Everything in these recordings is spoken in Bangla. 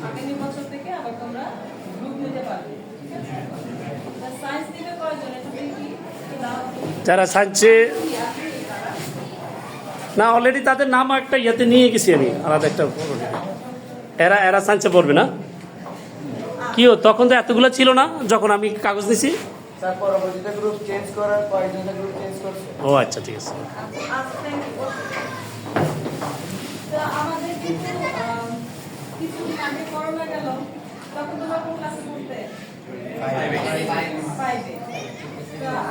আগামী বছর থেকে আবার তোমরা গ্রুপ নিতে পারবে যারা সায়েন্সে না অলরেডি তাদের নাম একটা ইয়েতে নিয়ে গেছি আমি আলাদা একটা ইয়ে। এরা এরা সায়েন্সে পড়বে না? কি ও তখন তো এতগুলো ছিল না যখন আমি কাগজ দিছি ও আচ্ছা ঠিক আছে। আচ্ছা, করোনা গেল তখন তোমরা কোন ক্লাসে পড়তে?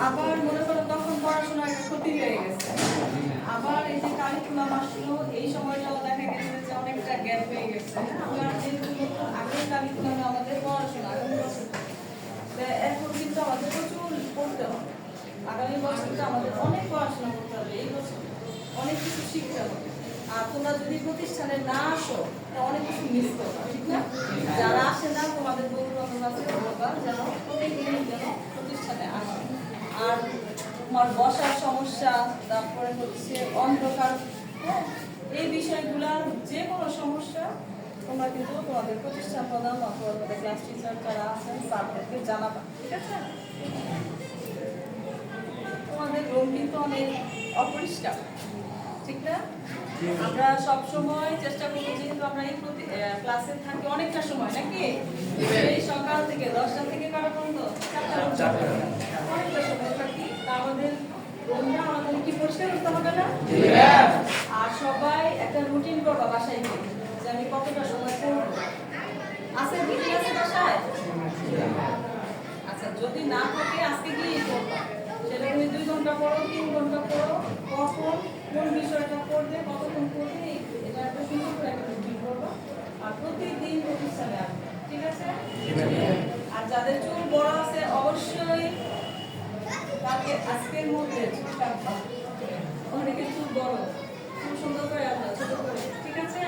আবার মনে করো তখন পড়াশোনার ক্ষতি হয়ে গেছে। আবার এই যে কারিকুলাম আসলো এই সময়টাও দেখা গেছে যে অনেকটা গ্যাপ হয়ে গেছে। আমরা যেহেতু নতুন আগের কারিকুলামে আমাদের পড়াশোনা বছর। এখন কিন্তু আমাদের প্রচুর পড়তে হবে। আগামী বছরটা আমাদের অনেক পড়াশোনা করতে হবে এই বছর অনেক কিছু শিখতে হবে। আর তোমরা যদি প্রতিষ্ঠানে না আসো অনেক কিছু মিস করবা, ঠিক না? যারা আসে না, তোমাদের বন্ধু বান্ধব আছে যেন প্রতিদিন যেন প্রতিষ্ঠানে আসে। আর তোমার বসার সমস্যা, তারপরে হচ্ছে অন্ধকার হ্যাঁ? এই বিষয়গুলোর যে কোনো সমস্যা, তোমরা কিন্তু তোমাদের প্রতিষ্ঠান প্রধান অথবা তোমাদের ক্লাস টিচার যারা আছেন তাদেরকে জানাবা, ঠিক আছে? তোমাদের রুম কিন্তু অনেক অপরিষ্কার। ঠিক না? আমরা সব সময় চেষ্টা করব যেহেতু আমরা এই প্রতি ক্লাসে থাকি অনেকটা সময় নাকি? এই সকাল থেকে দশটা থেকে কারা পর্যন্ত অনেকটা সময় থাকি। আমাদের রুমটা আমাদের কি পরিষ্কার করতে হবে না? আর সবাই একটা রুটিন করবা বাসায় যে আমি কতটা সময় করব। আছে রুটিন আছে বাসায়? আচ্ছা যদি না থাকে আজকে কি করবে কতক্ষণ করবে এটা একটা সুন্দর করে একটা রুটিন করব। আর প্রতিদিন প্রতিষ্ঠানে আসবে, ঠিক আছে? আর যাদের চুল বড় আছে, অবশ্যই তাকে আজকের মধ্যে চুলটা অনেকের চুল বড় খুব সুন্দর করে আসবে ছোট করে, ঠিক আছে?